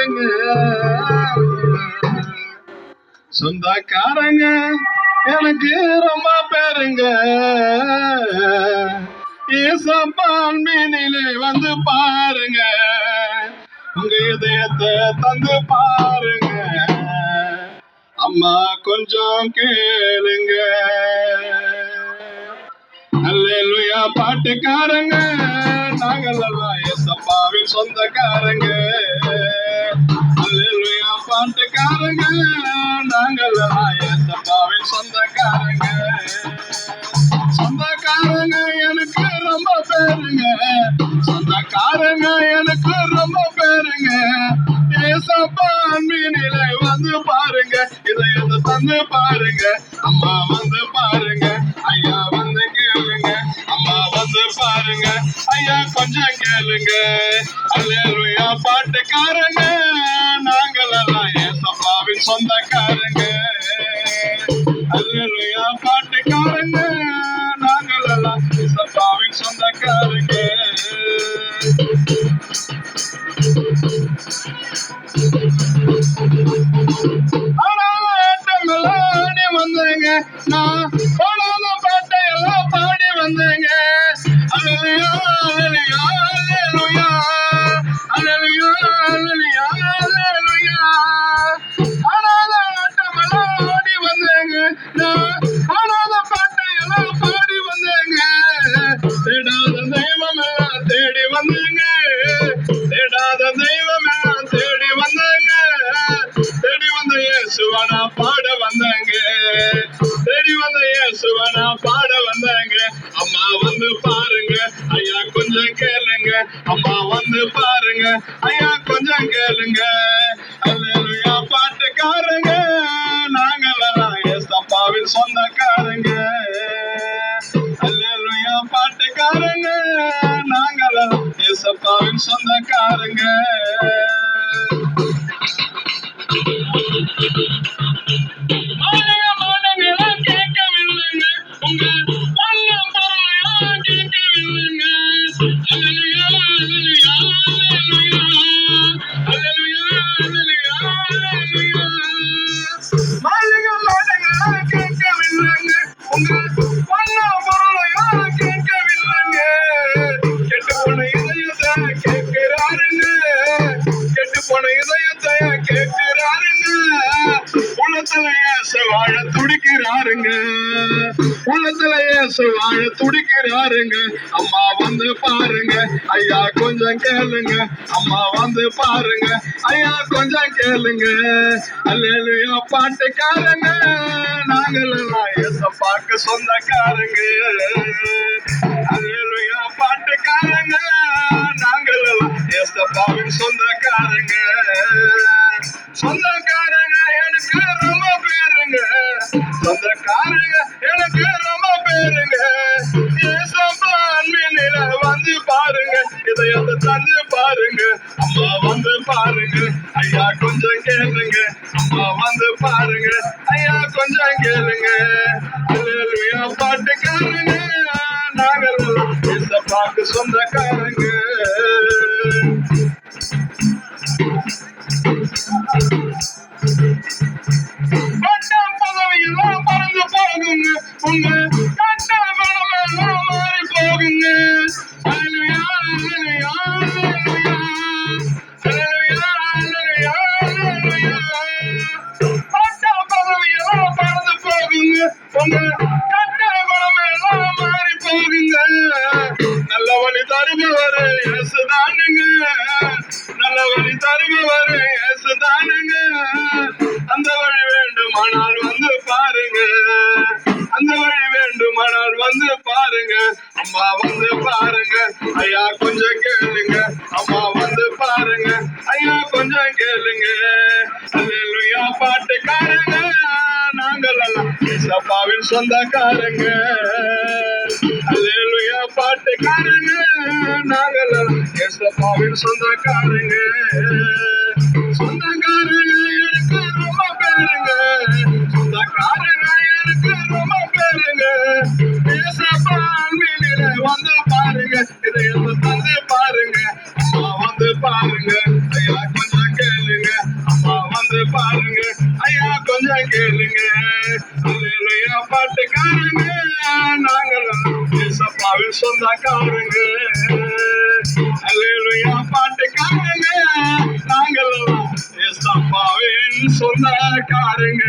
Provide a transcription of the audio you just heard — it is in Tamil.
பாருங்க சொந்தக்காரங்க எனக்கு ரொம்ப பேருங்க. ஏசப்பான்மீனிலே வந்து பாருங்க. உங்க இதயத்தை தந்து பாருங்க. அம்மா கொஞ்சம் கேளுங்க. அல்லேலுயா பாட்டுக்காரங்க. நாங்கள் எல்லாம் ஏசப்பாவின் சொந்தக்காரங்க. பேருங்க சொந்தக்காரங்க எனக்கு ரொம்ப பேருங்க. ஏசப்பா அன்பினிலே வந்து பாருங்க. இதை வந்து தந்து பாருங்க. அம்மா வந்து பாருங்க. ஐயா வந்து கேளுங்க. அம்மா வந்து பாருங்க. ஐயா கொஞ்சம் கேளுங்க. அல்லேலுயா பாட்டுக்காரங்க நாங்கள் எல்லாம் ஏசப்பாவின் சொந்தக்காரங்க. வந்தேங்க நான் போனாத பாட்டை எல்லாம் பாடி வந்தேங்க அழலியா அழலியா அழலியா அழலியா. கொஞ்சம் அல்லா பாட்டுக்காரங்க. நாங்களெல்லாம் ஏசப்பாவின் சொந்தக்காரங்க. அல்லா பாட்டுக்காரங்க. நாங்களெல்லாம் ஏசப்பாவின் சொந்தக்காரங்க. வாழ துடிக்கிறாருங்க. உள்ளத்துல இயேசு வாழ துடிக்கிறாருங்க. அம்மா வந்து பாருங்க. ஐயா கொஞ்சம் கேளுங்க. அம்மா வந்து பாருங்க. ஐயா கொஞ்சம் கேளுங்க. அல்லேலூயா பாட்டுக்காரங்க. நாங்கள் எல்லாம் பார்க்க சொந்தக்காரங்க. அல்லேலூயா பாட்டுக்காரங்க. நாங்கள் எல்லாம் ஏசப்பாவின் சொந்த எனக்கு ரொம்ப பேருங்க. ஏசப்பா அன்பினில வந்து பாருங்க. இதயத்தை தந்து பாருங்க. அம்மா வந்து பாருங்க. ஐயா கொஞ்சம் கேளுங்க. அம்மா வந்து பாருங்க. ஐயா கொஞ்சம் கேளுங்க. அல்லேலூயா பாட்டுக்காரங்க நாங்கள் பாட்டு ஏசப்பாக்கு சொந்தக்காரங்க. அல்லேலூயா. பட்டம் பதவியெல்லாம் பறந்து போகுங்க உங்க கண்ட குணமெல்லாம் மாறி போகுங்க நல்ல வழி தருபவர் இயேசுதானுங்க நல்ல வழி தருபவர் இயேசுதானுங்க அந்த வழி வேண்டுமானால் வந்து பாருங்க. பாருங்க. அம்மா வந்து பாருங்க. ஐயா கொஞ்சம் கேளுங்க. அம்மா வந்து பாருங்க. ஐயா கொஞ்சம் கேளுங்க. அல்லேலூயா பாட்டுக்காரங்க. நாங்கள் எல்லாம் இசப்பாவின் சொந்தக்காரங்க. அல்லேலூயா பாட்டுக்காரங்க. நாங்கள் எல்லாம் இசப்பாவின் சொந்தக்காரங்க. சொந்தக்காரங்க. பாருங்க தேசப்பான்மையில வந்து பாருங்க. இதை வந்து பாருங்க. வந்து பாருங்க. ஐயா கொஞ்சம் கேளுங்க. அம்மா வந்து பாருங்க. ஐயா கொஞ்சம் கேளுங்க. பாட்டுக்காரங்க. நாங்களாம் தேசப்பாவின் சொந்தக்காரங்க. அல்லேலுயா பாட்டுக்காரங்க. நாங்களாம் தேசப்பாவின் சொந்தக்காரங்க.